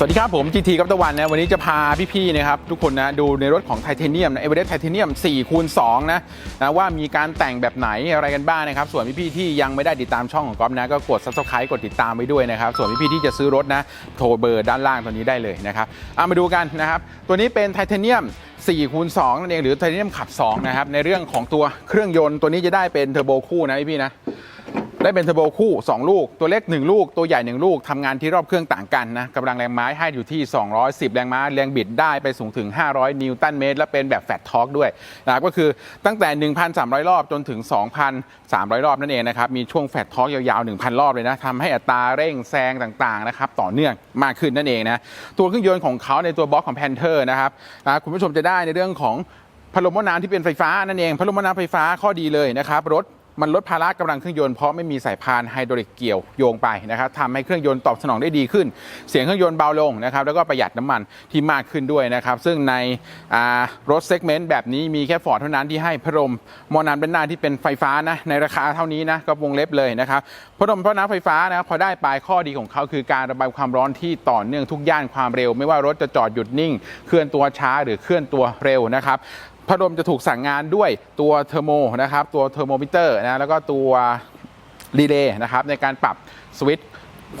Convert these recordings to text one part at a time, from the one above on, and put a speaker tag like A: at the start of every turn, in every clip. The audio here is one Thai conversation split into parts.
A: สวัสดีครับผม GT กับตะวันนะวันนี้จะพาพี่ๆนะครับทุกคนนะดูในรถของไทเทเนียมนะเอเวอเรสต์ไทเทเนียม4คูณ2นะนะว่ามีการแต่งแบบไหนอะไรกันบ้างนะครับ ส่วนพี่ๆที่ยังไม่ได้ติดตามช่องของก๊อฟนะก็กด subscribe กดติดตามไว้ด้วยนะครับ ส่วนพี่ๆที่จะซื้อรถนะโทรเบอร์ด้านล่างตัวนี้ได้เลยนะครับเอามาดูกันนะครับ ตัวนี้เป็นไทเทเนียม4คูณ2นั่นเองหรือไทเทเนียมขับ2นะครับในเรื่องของตัวเครื่องยนต์ตัวนี้จะได้เป็นเทอร์โบคู่นะพี่ๆนะ ได้เป็นเทอร์โบคู่ 2 ลูก ตัวเล็ก 1 ลูก ตัวใหญ่ 1 ลูกทำงานที่รอบเครื่องต่างกันนะกำลังแรงม้าให้อยู่ที่ 210 แรงม้า แรงบิดได้ไปสูงถึง 500 นิวตันเมตร และเป็นแบบแฟตทอร์กด้วยนะก็คือตั้งแต่ 1,300 รอบจนถึง 2,300 รอบนั่นเองนะครับ มีช่วงแฟตทอร์กยาวๆ 1,000 รอบเลยนะทำให้อัตราเร่งแซงต่างๆนะครับต่อเนื่องมากขึ้นนั่นเองนะตัวเครื่องยนต์ของเขาในตัวบล็อกของแพนเทอร์นะครับนะคุณผู้ชมจะได้ในเรื่องของพัดลมน้ำที่เป็นไฟฟ้านั่นเองพัดลมน้ำไฟฟ้าข้อดีเลยนะครับรถ มันลดภาระกำลังเครื่องยนต์เพราะไม่มีสายพานไฮดรอลิกเกี่ยวโยงไปนะครับทำให้เครื่องยนต์ตอบสนองได้ดีขึ้น เสียงเครื่องยนต์เบาลงนะครับแล้วก็ประหยัดน้ำมันที่มากขึ้นด้วยนะครับซึ่งในรถเซกเมนต์แบบนี้มีแค่ฟอร์ดเท่านั้นที่ให้พัดลมมอน้ำเป็นหน้าที่เป็นไฟฟ้านะในราคาเท่านี้นะก็วงเล็บเลยนะครับพัดลมหม้อน้ำไฟฟ้านะครับพอได้ไปข้อดีของเขาคือการระบายความร้อนที่ต่อเนื่องทุกย่านความเร็ว ไม่ว่ารถจะจอดหยุดนิ่ง เคลื่อนตัวช้าหรือเคลื่อนตัวเร็วนะครับ พัดลมจะถูกสั่งงานด้วยตัวเทอร์โมนะครับตัวเทอร์โมมิเตอร์นะแล้วก็ตัวรีเลย์นะครับในการปรับสวิตช์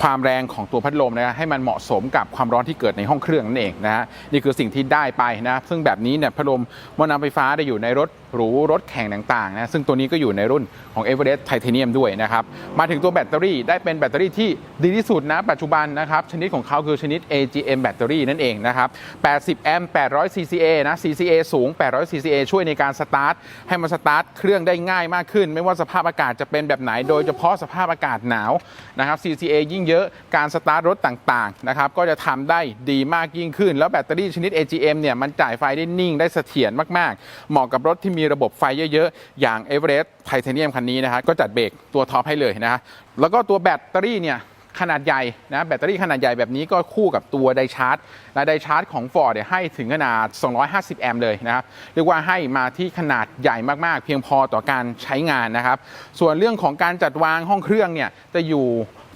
A: ความแรงของตัวพัดลมนะให้มันเหมาะสมกับความร้อนที่เกิดในห้องเครื่องนั่นเองนะฮะนี่คือสิ่งที่ได้ไปนะซึ่งแบบนี้เนี่ยพัดลมมอน้ำไฟฟ้าได้อยู่ในรถหรูรถแข่งต่างๆนะซึ่งตัวนี้ก็อยู่ในรุ่นของ e v e r e s t Titanium ด้วยนะครับ มาถึงตัวแบตเตอรี่ได้เป็นแบตเตอรี่ที่ดีที่สุดนะปัจจุบันนะครับ ชนิดของเขาคือชนิด AGM แบตเตอรี่นั่นเองนะครับ 80 แอมป์ 800 CCA นะ CCA สูง 800 CCA ช่วยในการสตาร์ทให้มันสตาร์ทเครื่องได้ง่ายมากขึ้น ไม่ว่าสภาพอากาศจะเป็นแบบไหน โดยเฉพาะสภาพอากาศหนาวนะครับ CCA ยิ่งเยอะการสตาร์ทรถต่างๆนะครับก็จะทำได้ดีมากยิ่งขึ้น แล้วแบตเตอรี่ชนิด AGM เนี่ยมันจ่ายไฟได้นิ่งได้เสถียรมากๆ เหมาะกับรถที่มีระบบไฟเยอะๆ อย่าง e v e r e s t Titanium คันนี้นะฮะก็จัดเบรกตัวท็อปให้เลยนะฮะแล้วก็ตัวแบตเตอรี่เนี่ยขนาดใหญ่นะแบตเตอรี่ขนาดใหญ่แบบนี้ก็คู่กับตัวไดชาร์จนะไดชาร์จของ Ford เนี่ยให้ถึงขนาด 250 แอมป์เลยนะครับเรียกว่าให้มาที่ขนาดใหญ่มากๆ เพียงพอต่อการใช้งานนะครับ ส่วนเรื่องของการจัดวางห้องเครื่องเนี่ยจะอยู่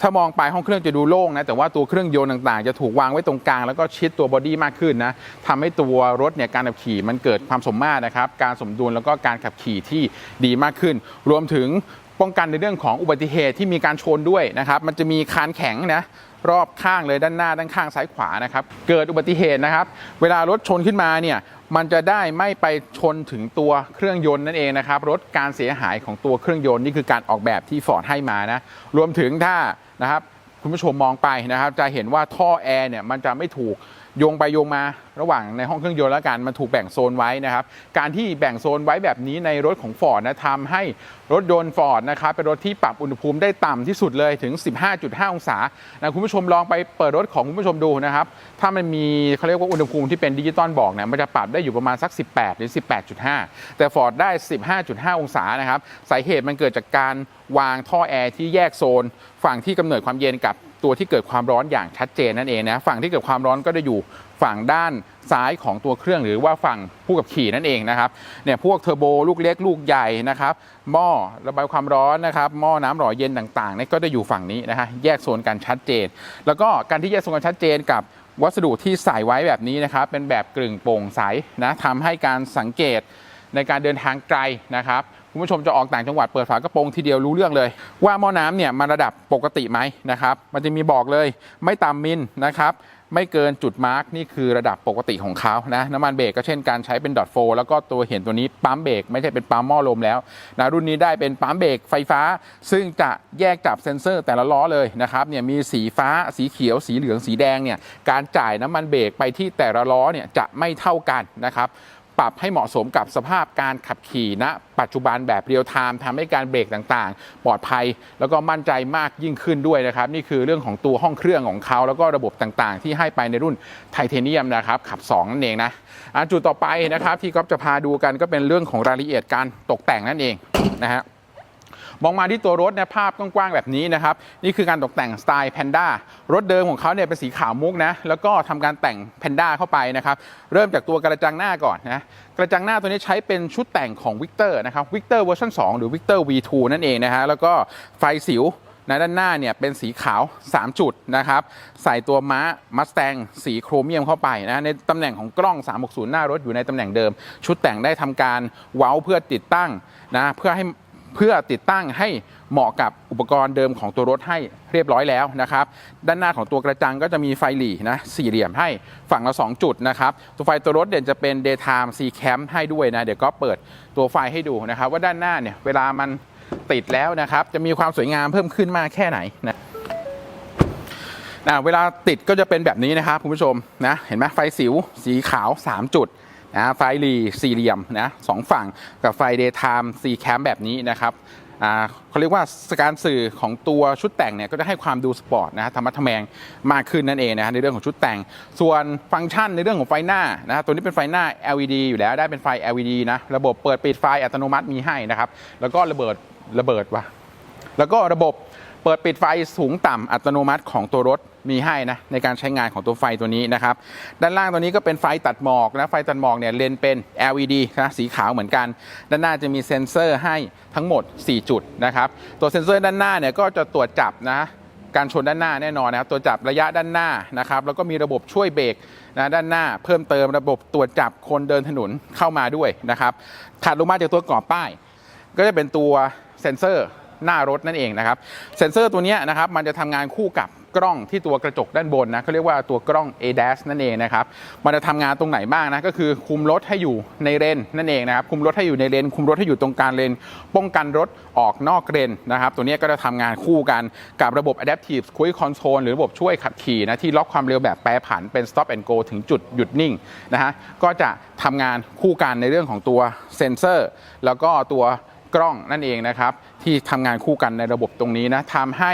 A: ถ้ามองไปห้องเครื่องจะดูโล่งนะแต่ว่าตัวเครื่องยนต์ต่างๆ จะถูกวางไว้ตรงกลางแล้วก็ชิดตัวบอดี้มากขึ้นนะทำให้ตัวรถเนี่ยการขับขี่มันเกิดความสมมาตรนะครับการสมดุลแล้วก็การขับขี่ที่ดีมากขึ้น รวมถึงป้องกันในเรื่องของอุบัติเหตุที่มีการชนด้วยนะครับมันจะมีคานแข็งนะรอบข้างเลยด้านหน้าด้านข้างซ้ายขวานะครับเกิดอุบัติเหตุนะครับ เวลารถชนขึ้นมาเนี่ยมันจะได้ไม่ไปชนถึงตัวเครื่องยนต์นั่นเองนะครับลดการเสียหายของตัวเครื่องยนต์นี่คือการออกแบบที่ฟอร์ดให้มานะรวมถึงถ้า นะครับคุณผู้ชมมองไปนะครับ จะเห็นว่าท่อแอร์เนี่ยมันจะไม่ถูก โยงไปโยงมาระหว่างในห้องเครื่องยนต์แล้วกันมันถูกแบ่งโซนไว้นะครับ การที่แบ่งโซนไว้แบบนี้ในรถของฟอร์ดนะทำให้รถยนต์ฟอร์ดนะครับเป็นรถที่ปรับอุณหภูมิได้ต่ำที่สุดเลยถึง 15.5 องศานะคุณผู้ชมลองไปเปิดรถของคุณผู้ชมดูนะครับ ถ้ามันมีเขาเรียกว่าอุณหภูมิที่เป็นดิจิตอลบอกเนี่ยมันจะปรับได้อยู่ประมาณสัก 18 หรือ 18.5 แต่ฟอร์ดได้ 15.5 องศานะครับสาเหตุมันเกิดจากการวางท่อแอร์ที่แยกโซน ฝั่งที่กำเนิดความเย็นกับ ตัวที่เกิดความร้อนอย่างชัดเจนนั่นเองนะฝั่งที่เกิดความร้อนก็จะอยู่ฝั่งด้านซ้ายของตัวเครื่องหรือว่าฝั่งผู้ขับขี่นั่นเองนะครับเนี่ยพวกเทอร์โบลูกเล็กลูกใหญ่นะครับหม้อระบายความร้อนนะครับหม้อน้ำหล่อเย็นต่างๆเนี่ยก็จะอยู่ฝั่งนี้นะฮะแยกโซนกันชัดเจน แล้วก็การที่แยกโซนกันชัดเจนกับวัสดุที่ใส่ไว้แบบนี้นะครับเป็นแบบกลึงโปร่งใสนะทำให้การสังเกตในการเดินทางไกลนะครับ คุณผู้ชมจะออกต่างจังหวัดเปิดฝากระโปรงทีเดียวรู้เรื่องเลย ว่าหม้อน้ำเนี่ยมันระดับปกติไหมนะครับ มันจะมีบอกเลยไม่ต่ำมิลนะครับไม่เกินจุดมาร์กนี่คือระดับปกติของเขานะน้ำมันเบรกก็เช่นการใช้เป็นดอทโฟแล้วก็ตัวเห็นตัวนี้ปั๊มเบรกไม่ใช่เป็นปั๊มหม้อลมแล้วนะรุ่นนี้ได้เป็นปั๊มเบรกไฟฟ้า ซึ่งจะแยกจับเซ็นเซอร์แต่ละล้อเลยนะครับเนี่ยมีสีฟ้าสีเขียว สีเหลืองสีแดงเนี่ยการจ่ายน้ำมันเบรกไปที่แต่ละล้อเนี่ยจะไม่เท่ากันนะครับ ปรับให้เหมาะสมกับสภาพการขับขี่ณปัจจุบันแบบเรียลไทม์ทำให้การเบรกต่างๆ ปลอดภัยแล้วก็มั่นใจมากยิ่งขึ้นด้วยนะครับ นี่คือเรื่องของตัวห้องเครื่องของเขา แล้วก็ระบบต่างๆ ที่ให้ไปในรุ่นไทเทเนียมนะครับ ขับ 2 นั่นเองนะอะจุดต่อไปนะครับที่ก๊อฟจะพาดูกันก็เป็นเรื่องของรายละเอียดการตกแต่งนั่นเองนะฮะ มองมาที่ตัวรถเนี่ยภาพกว้างๆแบบนี้นะครับ นี่คือการตกแต่งสไตล์แพนด้ารถเดิมของเขาเนี่ยเป็นสีขาวมุกนะแล้วก็ทำการแต่งแพนด้าเข้าไปนะครับ เริ่มจากตัวกระจังหน้าก่อนนะกระจังหน้าตัวนี้ใช้เป็นชุดแต่งของวิกเตอร์นะครับวิกเตอร์เวอร์ชัน2หรือวิกเตอร์ V2 นั่นเองนะฮะแล้วก็ไฟสิวนะด้านหน้าเนี่ยเป็นสีขาว 3 จุดนะครับ ใส่ตัวม้ามัสแตงสีโครเมียมเข้าไปนะในตำแหน่งของกล้อง 360 หน้ารถอยู่ในตำแหน่งเดิม ชุดแต่งได้ทำการเว้าเพื่อติดตั้งนะเพื่อให้ เพื่อติดตั้งให้เหมาะกับอุปกรณ์เดิมของตัวรถให้เรียบร้อยแล้วนะครับ ด้านหน้าของตัวกระจังก็จะมีไฟหลีนะสี่เหลี่ยมให้ฝั่งละ 2 จุดนะครับตัวไฟตัวรถเด่นจะเป็น daytime C cam ให้ด้วยนะ เดี๋ยวก็เปิดตัวไฟให้ดูนะครับ ว่าด้านหน้าเนี่ยเวลามันติดแล้วนะครับ จะมีความสวยงามเพิ่มขึ้นมากแค่ไหนนะนะเวลาติดก็จะเป็นแบบนี้นะครับคุณผู้ชมนะเห็นไหมไฟสิวสีขาว 3 จุด นะไฟหลีสี่เหลี่ยมนะสองฝั่งกับไฟ daytime C cam แบบนี้นะครับอ่าเขาเรียกว่าการสื่อของตัวชุดแต่งเนี่ยก็จะให้ความดูสปอร์ตนะฮะธรรมะทแมงมากขึ้นนั่นเองนะฮะในเรื่องของชุดแต่ง ส่วนฟังก์ชันในเรื่องของไฟหน้านะฮะตัวนี้เป็นไฟหน้า LED อยู่แล้วได้เป็นไฟ LED นะระบบเปิดปิดไฟอัตโนมัติมีให้นะครับแล้วก็ระเบิดระเบิดวะแล้วก็ระบบ เปิดปิดไฟสูงต่ำอัตโนมัติของตัวรถมีให้นะในการใช้งานของตัวไฟตัวนี้นะครับ ด้านล่างตัวนี้ก็เป็นไฟตัดหมอกนะไฟตัดหมอกเนี่ยเลนเป็น LED นะสีขาวเหมือนกัน ด้านหน้าจะมีเซ็นเซอร์ให้ทั้งหมด 4 จุดนะครับ ตัวเซ็นเซอร์ด้านหน้าเนี่ยก็จะตรวจจับนะการชนด้านหน้าแน่นอนนะครับตัวจับระยะด้านหน้านะครับแล้วก็มีระบบช่วยเบรกนะด้านหน้าเพิ่มเติมระบบตรวจจับคนเดินถนนเข้ามาด้วยนะครับถัดลงมาจากตัวกรอบป้าย ก็จะเป็นตัวเซ็นเซอร์ หน้ารถนั่นเองนะครับเซ็นเซอร์ตัวนี้นะครับมันจะทำงานคู่กับกล้องที่ตัวกระจกด้านบนนะเขาเรียกว่าตัวกล้อง ADAS นั่นเองนะครับมันจะทำงานตรงไหนบ้างนะก็คือคุมรถให้อยู่ในเลนนั่นเองนะครับคุมรถให้อยู่ในเลนคุมรถให้อยู่ตรงกลางเลนป้องกันรถออกนอกเลนนะครับตัวนี้ก็จะทำงานคู่กันกับระบบ Adaptive Cruise Control หรือระบบช่วยขับขี่นะที่ล็อกความเร็วแบบแปรผันเป็น Stop and Go ถึงจุดหยุดนิ่งนะฮะก็จะทำงานคู่กันในเรื่องของตัวเซ็นเซอร์ แล้วก็ตัว กล้องนั่นเองนะครับที่ทำงานคู่กันในระบบตรงนี้นะทำให้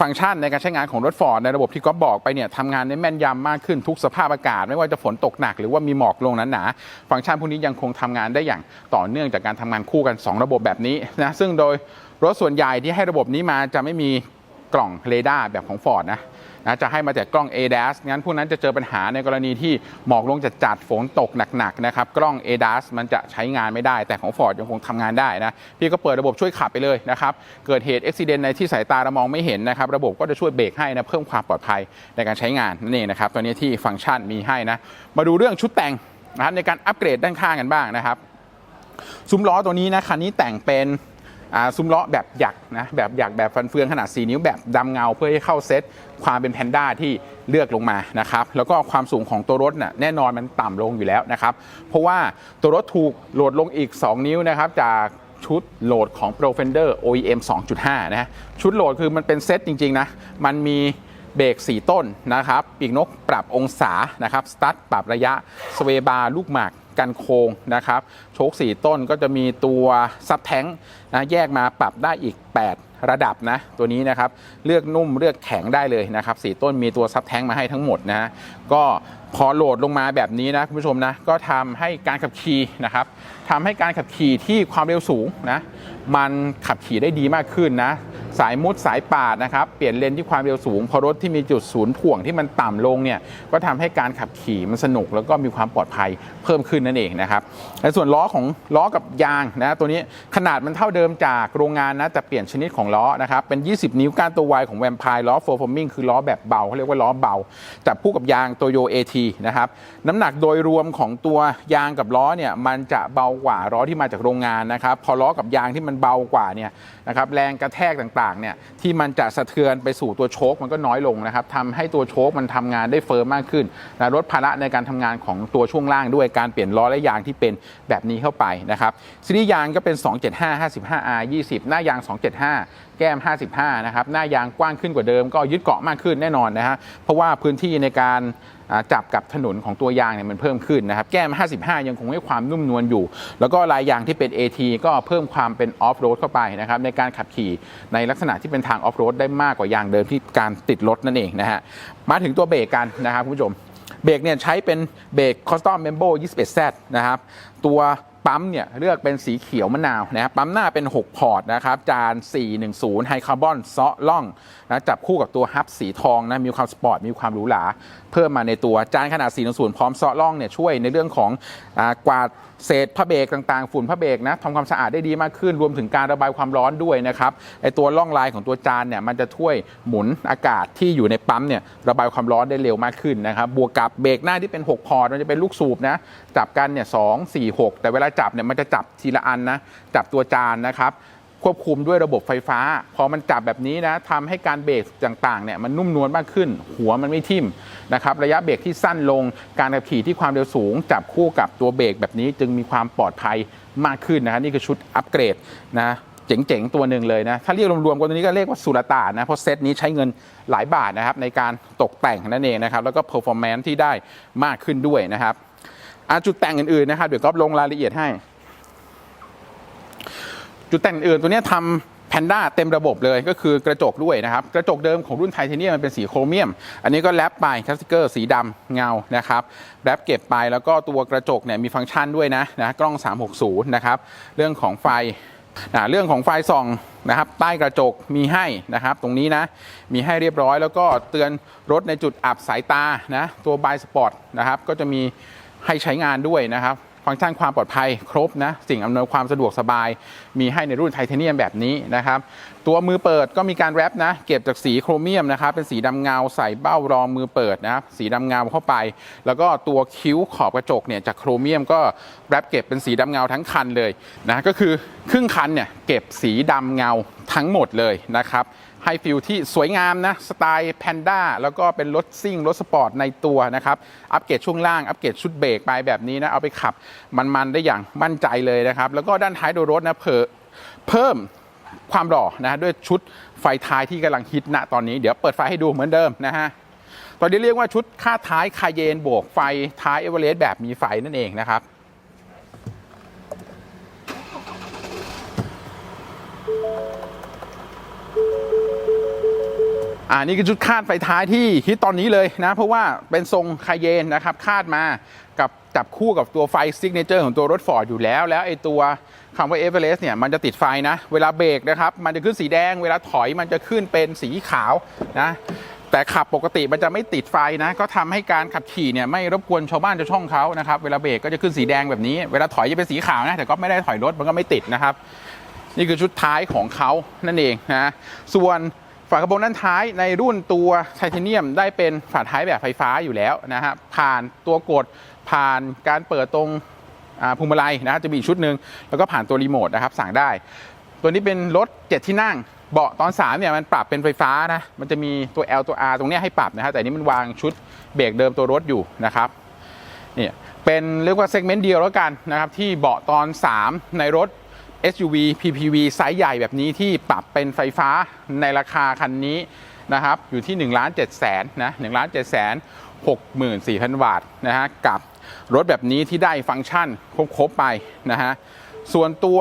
A: ฟังก์ชันในการใช้งานของรถฟอร์ดในระบบที่ก๊อฟบอกไปเนี่ยทำงานได้แม่นยำมากขึ้นทุกสภาพอากาศ ไม่ว่าจะฝนตกหนักหรือว่ามีหมอกลงนั้นาฟังก์ชันพวกนี้ยังคงทำงานได้อย่างต่อเนื่องจากการทำงานคู่กัน 2 ระบบแบบนี้นะซึ่งโดยรถส่วนใหญ่ที่ให้ระบบนี้มาจะไม่มีกล่องเรดาร์แบบของฟอร์ดนะ นะจะให้มาจากกล้อง ADAS งั้นพวกนั้นจะเจอปัญหาในกรณีที่หมอกลงจัดจัดฝนตกหนักๆนะครับกล้อง ADAS มันจะใช้งานไม่ได้ แต่ของ Ford ยังคงทำงานได้นะพี่ก็เปิดระบบช่วยขับไปเลยนะครับเกิดเหตุอุบิเหตุในที่สายตาเรามองไม่เห็นนะครับระบบก็จะช่วยเบรกให้นะเพิ่มความปลอดภัยในการใช้งานนั่นเองนะครับตัวนี้ที่ฟังก์ชันมีให้นะมาดูเรื่องชุดแต่งนะครับในการอัปเกรดด้านข้างกันบ้างนะครับซุ้มล้อตัวนี้นะคันนี้แต่งเป็น ซุ้มล้อแบบหยักนะแบบหยักแบบฟันเฟืองขนาด 4 นิ้วแบบดำเงาเพื่อให้เข้าเซตความเป็นแพนด้าที่เลือกลงมานะครับแล้วก็ความสูงของตัวรถน่ะแน่นอนมันต่ำลงอยู่แล้วนะครับเพราะว่าตัวรถถูกโหลดลงอีก 2 นิ้วนะครับจากชุดโหลดของ Pro Fender OEM 2.5 นะชุดโหลดคือมันเป็นเซตจริง ๆ นะ มันมีเบรก4 ต้นนะครับ ปีกนกปรับองศานะครับ สตาร์ทปรับระยะ สเวบาร์ลูกหมาก กันโค้งนะครับโชค4 ต้นก็จะมีตัวซับแท้งนะแยกมาปรับได้อีก 8 ระดับนะตัวนี้นะครับเลือกนุ่มเลือกแข็งได้เลยนะครับ4ต้นมีตัวซับแท้งมาให้ทั้งหมดนะก็พอโหลดลงมาแบบนี้นะคุณผู้ชมนะก็ทำให้การขับขี่นะครับทำให้การขับขี่ที่ความเร็วสูงนะมันขับขี่ได้ดีมากขึ้นนะ สายมุดสายปาดนะครับ เปลี่ยนเลนที่ความเร็วสูงพอรถที่มีจุดศูนย์ถ่วงที่มันต่ำลงเนี่ยก็ทำให้การขับขี่มันสนุกแล้วก็มีความปลอดภัยเพิ่มขึ้นนั่นเองนะครับในส่วนล้อของล้อกับยางนะตัวนี้ขนาดมันเท่าเดิมจากโรงงานนะแต่เปลี่ยนชนิดของล้อนะครับเป็น 20 นิ้วก้านตัววายของแวมไพร์ล้อโฟร์ฟอร์มิงคือล้อแบบเบาเขาเรียกว่าล้อเบาจับคู่กับยางโตโยเอทีนะครับน้ำหนักโดยรวมของตัวยางกับล้อเนี่ยมันจะเบากว่าล้อที่มาจากโรงงานนะครับพอล้อกับยางที่มันเบากว่าเนี่ยนะครับแรงกระแทกต่างๆเนี่ยที่มันจะสะเทือนไปสู่ตัวโชคมันก็น้อยลงนะครับทำให้ตัวโชคมันทำงานได้เฟิร์มมากขึ้นนะลดภาระในการทำงานของตัวช่วงล่างด้วยการเปลี่ยนล้อและยางที่เป็นแบบนี้เข้าไปนะครับซีรีส์ยางก็เป็น 275 55R 20 หน้ายาง 275 แก้ม 55 นะครับ หน้ายางกว้างขึ้นกว่าเดิมก็ยึดเกาะมากขึ้นแน่นอนนะฮะเพราะว่าพื้นที่ในการ จับกับถนนของตัวยางเนี่ยมันเพิ่มขึ้นนะครับ แก้ม 55 ยังคงให้ความนุ่มนวลอยู่ แล้วก็ลายยางที่เป็น AT ก็เพิ่มความเป็นออฟโรดเข้าไปนะครับในการขับขี่ในลักษณะที่เป็นทางออฟโรดได้มากกว่ายางเดิมที่การติดรถนั่นเองนะฮะมาถึงตัวเบรกกันนะครับคุณผู้ชมเบรกเนี่ยใช้เป็นเบรก Custom Membo 21Z นะครับตัวปั๊มเนี่ยเลือกเป็นสีเขียวมะนาวนะครับปั๊มหน้าเป็น 6 พอร์ตนะครับจาน 410 ไฮคาร์บอนเซาะล่องนะจับคู่กับตัวฮับสีทองนะมีความสปอร์ตมีความหรูหรา เพิ่มมาในตัวจานขนาด410พร้อมเซาะล่องเนี่ยช่วยในเรื่องของอกวาดเศษผ้าเบรกต่างๆ ฝุ่นผ้าเบรกนะทำความสะอาดได้ดีมากขึ้น รวมถึงการระบายความร้อนด้วยนะครับไอตัวล่องลายของตัวจานเนี่ยมันจะช่วยหมุนอากาศที่อยู่ในปั๊มเนี่ยระบายความร้อนได้เร็วมากขึ้นนะครับบวกกับเบรกหน้าที่เป็น 6 พอร์ตมันจะเป็นลูกสูบนะจับกันเนี่ยสองสี่หกแต่เวลาจับเนี่ยมันจะจับทีละอันนะจับตัวจานนะครับ ควบคุมด้วยระบบไฟฟ้า พอมันจับแบบนี้นะทำให้การเบรกต่างๆเนี่ยมันนุ่มนวลมากขึ้น หัวมันไม่ทิ่มนะครับระยะเบรกที่สั้นลงการขับขี่ที่ความเร็วสูง จับคู่กับตัวเบรกแบบนี้จึงมีความปลอดภัยมากขึ้นนะฮะนี่คือชุดอัปเกรดนะเจ๋งๆ ตัวหนึ่งเลยนะ ถ้าเรียกรวมๆกันตัวนี้ก็เรียกว่าสุรตานนะเพราะเซตนี้ใช้เงินหลายบาทนะครับ ในการตกแต่งนั่นเองนะครับ แล้วก็เพอร์ฟอร์แมนซ์ที่ได้มากขึ้นด้วยนะครับอะจุดแต่งอื่นๆนะครับ เดี๋ยวก็ลงรายละเอียดให้ จุดแต่งอื่นตัวนี้ทำแพนด้าเต็มระบบเลยก็คือกระจกด้วยนะครับ กระจกเดิมของรุ่นไทเทเนียมมันเป็นสีโครเมียม อันนี้ก็แรปไปคัสติกเกอร์สีดำเงานะครับแรปเก็บไปแล้วก็ตัวกระจกเนี่ยมีฟังก์ชันด้วยนะนะกล้อง 360 นะครับ เรื่องของไฟนะเรื่องของไฟส่องนะครับใต้กระจกมีให้นะครับ ตรงนี้นะมีให้เรียบร้อย แล้วก็เตือนรถในจุดอับสายตานะตัวบายสปอร์ตนะครับก็จะมีให้ใช้งานด้วยนะครับ ฟังก์ชันความปลอดภัยครบนะสิ่งอำนวยความสะดวกสบาย มีให้ในรุ่นไทเทเนียมแบบนี้นะครับตัวมือเปิดก็มีการแรปนะเก็บจากสีโครเมียมนะครับเป็นสีดำเงาใส่เบ้ารองมือเปิดนะครับสีดำเงาเข้าไป แล้วก็ตัวคิ้วขอบกระจกเนี่ยจากโครเมียมก็แรปเก็บเป็นสีดำเงาทั้งคันเลยนะก็คือครึ่งคันเนี่ยเก็บสีดำเงาทั้งหมดเลยนะครับ ให้ฟิลที่สวยงามนะสไตล์แพนด้าแล้วก็เป็นรถซิ่งรถสปอร์ตในตัวนะครับ อัปเกรดช่วงล่างอัปเกรดชุดเบรกไปแบบนี้นะเอาไปขับมันๆได้อย่างมั่นใจเลยนะครับ แล้วก็ด้านท้ายโดยรถนะเพิ่มเพิ่มความหล่อนะด้วยชุดไฟท้ายที่กำลังฮิตณตอนนี้เดี๋ยวเปิดไฟให้ดูเหมือนเดิมนะฮะตอนนี้เรียกว่าชุดค่าท้ายคาเยนบวกไฟท้ายเอเวอเรสต์แบบมีไฟนั่นเองนะครับ อ่านี่คือชุดคาดไฟท้ายที่ฮิตตอนนี้เลยนะ เพราะว่าเป็นทรงคายเยนนะครับคาดมากับจับคู่กับตัวไฟซิกเนเจอร์ของตัวรถฟอร์ดอยู่แล้ว แล้วไอตัวคำว่าเอเวอเรสต์เนี่ยมันจะติดไฟนะ เวลาเบรกนะครับ มันจะขึ้นสีแดง เวลาถอยมันจะขึ้นเป็นสีขาวนะแต่ขับปกติมันจะไม่ติดไฟนะ ก็ทำให้การขับขี่เนี่ยไม่รบกวนชาวบ้านชาวช่องเขานะครับ เวลาเบรกก็จะขึ้นสีแดงแบบนี้ เวลาถอยจะเป็นสีขาวนะ แต่ก็ไม่ได้ถอยรถมันก็ไม่ติดนะครับ นี่คือชุดท้ายของเขานั่นเองนะ ส่วน ฝากระโปรงด้านท้ายในรุ่นตัวไทเทเนียมได้เป็นฝาท้ายแบบไฟฟ้าอยู่แล้วนะฮะผ่านตัวกดผ่านการเปิดตรงอ่าพวงมาลัยนะจะมีอีกชุดหนึ่งแล้วก็ผ่านตัวรีโมทนะครับสั่งได้ ตัวนี้เป็นรถ 7 ที่นั่ง เบาะตอน3เนี่ยมันปรับเป็นไฟฟ้านะมันจะมีตัว L ตัว R ตรงนี้ให้ปรับนะฮะแต่นนี้มันวางชุดเบรกเดิมตัวรถอยู่นะครับเนี่ยเป็นเรียกว่าเซกเมนต์เดียวแล้วกันนะครับที่เบาะตอน 3 ในรถ SUV PPV ไซส์ใหญ่แบบนี้ที่ปรับเป็นไฟฟ้าในราคาคันนี้นะครับอยู่ที่1ล้านเจ็ดแสนนะหนึ่งล้านเจ็ดแสน64,000บาทนะฮะกับรถแบบนี้ที่ได้ฟังก์ชันครบๆไปนะฮะส่วนตัว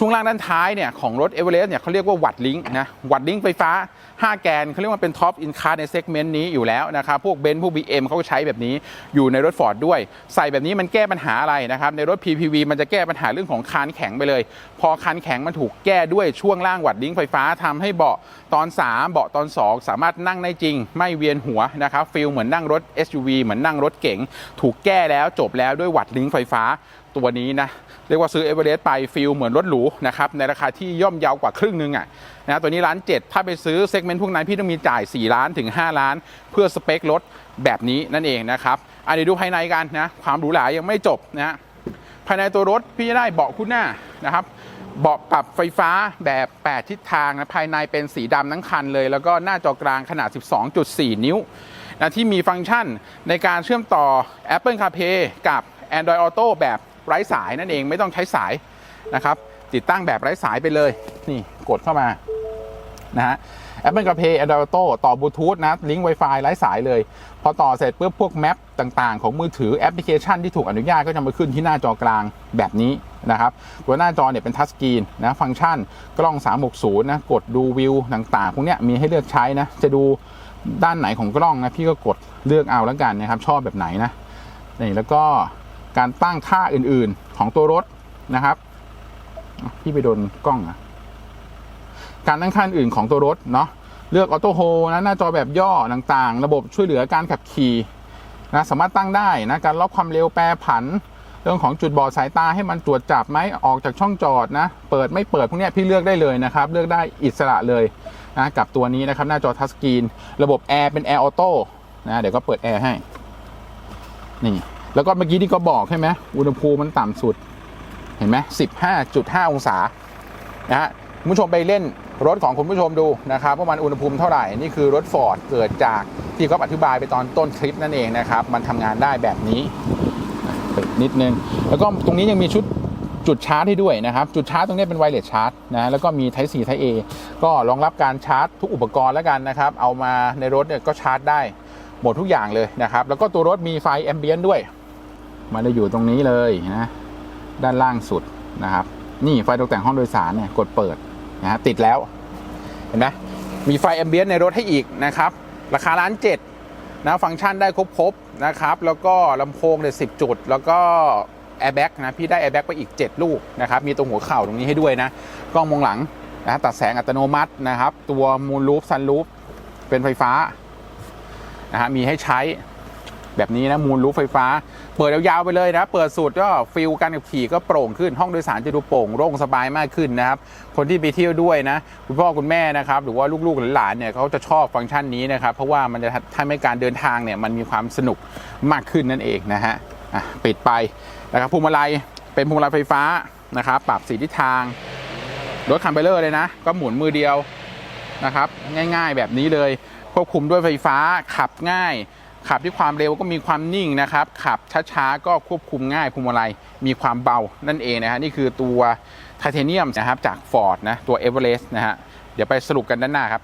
A: ช่วงล่างด้านท้ายเนี่ยของรถเอเวอเรสต์เนี่ยเขาเรียกว่าวัดลิงนะวัดลิงไฟฟ้า 5 แกนเขาเรียกว่าเป็นท็อปอินคาร์ในเซกเมนต์นี้อยู่แล้วนะครับพวกเบนซ์พวก BM เขาก็ใช้แบบนี้อยู่ในรถฟอร์ดด้วย ใส่แบบนี้มันแก้ปัญหาอะไรนะครับในรถ PPV มันจะแก้ปัญหาเรื่องของคานแข็งไปเลย พอคานแข็งมันถูกแก้ด้วยช่วงล่างวัดลิงไฟฟ้าทำให้เบาะตอน 3 เบาะตอน 2 สามารถนั่งได้จริง ไม่เวียนหัวนะครับฟิลเหมือนนั่งรถ SUV เหมือนนั่งรถเก๋งถูกแก้แล้วจบแล้วด้วยวัดลิงไฟฟ้าตัวนี้นะ เรียกว่าซื้อเอเวอเรสต์ไปฟิลเหมือนรถหรูนะครับในราคาที่ย่อมเยาวกว่าครึ่งหนึงอะนะตัวนี้ล้านเจ็ดถ้าไปซื้อเซกเมนต์พวกนั้นพี่ต้องมีจ่าย 4 ล้านถึง 5 ล้าน เพื่อสเปครถแบบนี้นั่นเองนะครับอันนี้ดูภายในกันนะความหรูหรายังไม่จบนะภายในตัวรถพี่จะได้เบาะคู่หน้านะครับเบาะปรับไฟฟ้าแบบ 8 ทิศทางนะภายในเป็นสีดำทั้งคันเลย แล้วก็หน้าจอกลางขนาด 12.4 นิ้วนะที่มีฟังก์ชันในการเชื่อมต่อ Apple CarPlay กับ Android Auto แบบ ไร้สายนั่นเองไม่ต้องใช้สายนะครับ ติดตั้งแบบไร้สายไปเลยนี่กดเข้ามานะฮะ Apple CarPlay Android Auto ต่อบลูทูธนะลิงก์ Wi-Fi ไร้สายเลย พอต่อเสร็จปุ๊บพวกแมปต่างๆ ของมือถือแอปพลิเคชันที่ถูกอนุญาตก็จะมาขึ้นที่หน้าจอกลางแบบนี้นะครับตัวหน้าจอเนี่ยเป็นทัชสกรีนนะฟังก์ชันกล้อง 360 นะ กดดูวิวต่างๆ พวกเนี้ยมีให้เลือกใช้นะ จะดูด้านไหนของกล้องนะ พี่ก็กดเลือกเอาแล้วกันนะครับ ชอบแบบไหนนะนี่แล้วก็ การตั้งค่าอื่นๆของตัวรถนะครับพี่ไปโดนกล้องอะการตั้งค่าอื่นของตัวรถเนาะเลือกออโต้โฮนะหน้าจอแบบย่อต่างๆ ระบบช่วยเหลือการขับขี่นะสามารถตั้งได้นะการล็อกความเร็วแปรผัน เรื่องของจุดบอดสายตาให้มันตรวจจับไหมออกจากช่องจอดนะ เปิดไม่เปิดพวกนี้พี่เลือกได้เลยนะครับ เลือกได้อิสระเลยนะกับตัวนี้นะครับ หน้าจอทัชสกรีน ระบบแอร์เป็นแอร์ออโต้นะเดี๋ยวก็เปิดแอร์ให้ นี่ แล้วก็เมื่อกี้ที่ก็บอกใช่ไหมอุณหภูมิมันต่ำสุด เห็นไหม15.5องศานะฮะคุณผู้ชมไปเล่นรถของคุณผู้ชมดูนะครับว่ามันอุณหภูมิเท่าไหร่ นี่คือรถฟอร์ดเกิดจากที่เขาอธิบายไปตอนต้นคลิปนั่นเองนะครับ มันทำงานได้แบบนี้นิดนึง แล้วก็ตรงนี้ยังมีชุดจุดชาร์จให้ด้วยนะครับ จุดชาร์จตรงนี้เป็นไวเลสชาร์จนะแล้วก็มี Type C Type A ก็รองรับการชาร์จทุกอุปกรณ์แล้วกันนะครับ เอามาในรถเนี่ยก็ชาร์จได้หมดทุกอย่างเลยนะครับ แล้วก็ตัวรถมีไฟแอมเบียนด้วย มันจะอยู่ตรงนี้เลยนะ ด้านล่างสุดนะครับ นี่ไฟตกแต่งห้องโดยสารเนี่ยกดเปิดนะฮะติดแล้ว เห็นไหมมีไฟแอมเบียนในรถให้อีกนะครับ ราคาล้านเจ็ดนะฟังก์ชันได้ครบๆนะครับ แล้วก็ลำโพงเนี่ยสิจุด แล้วก็แอร์แบ็กนะพี่ได้แอร์แบ็กไปอีก 7 ลูกนะครับมีตรงหัวเข่าตรงนี้ให้ด้วยนะกล้องมองหลังนะตัดแสงอัตโนมัตินะครับ ตัวมูลลูปซันลูปเป็นไฟฟ้านะฮะมีให้ใช้ แบบนี้นะมูลลูปไฟฟ้า เปิดยาวๆไปเลยนะเปิดสุดก็ฟิลการขับขี่ก็โปร่งขึ้นห้องโดยสารจะดูโปร่งโล่งสบายมากขึ้นนะครับคนที่ไปเที่ยวด้วยนะคุณพ่อคุณแม่นะครับหรือว่าลูกๆหลานๆเนี่ยเขาจะชอบฟังก์ชันนี้นะครับเพราะว่ามันจะทำให้การเดินทางเนี่ยมันมีความสนุกมากขึ้นนั่นเองนะฮะอะปิดไปนะครับพวงมาลัยเป็นพวงมาลัยไฟฟ้านะครับปรับสีทิศทางรถคันเบลเลอร์เลยนะ ก็หมุนมือเดียวนะครับ ง่ายๆแบบนี้เลย ควบคุมด้วยไฟฟ้าขับง่าย ขับที่ความเร็วก็มีความนิ่งนะครับ ขับช้าๆ ก็ควบคุมง่ายพวงมาลัยมีความเบานั่นเองนะฮะนี่คือตัวไทเทเนียมนะครับจาก Ford นะตัว e v e r e s t นะฮะเดี๋ยวไปสรุปกันด้านหน้าครับ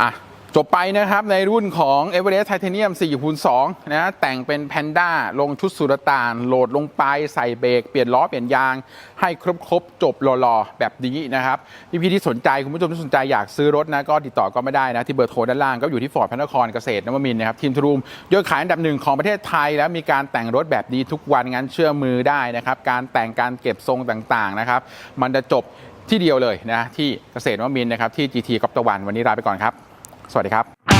A: อะ จบไปนะครับในรุ่นของ e v e r e s t Titanium 4คูณ2นะแต่งเป็น Panda ลงชุดสุรตานโหลดลงไปใส่เบรกเปลี่ยนล้อเปลี่ยนยาง ให้ครบๆจบหล่อๆ แบบนี้นะครับพี่พี่ที่สนใจ คุณผู้ชมที่สนใจอยากซื้อรถนะ ก็ติดต่อก็ไม่ได้นะ ที่เบอร์โทรด้านล่างก็อยู่ที่ฟอร์ดพระนครเกษตรนวมินนะครับ ทีมทรูมยอดขายอันดับหนึ่งของประเทศไทย แล้วมีการแต่งรถแบบนี้ทุกวันงั้นเชื่อมือได้นะครับการแต่งการเก็บทรงต่างๆนะครับมันจะจบที่เดียวเลยนะที่เกษตรนวมินนะครับที่ GT กอล์ฟตะวันวันนี้ลาไปก่อนครับ สวัสดีครับ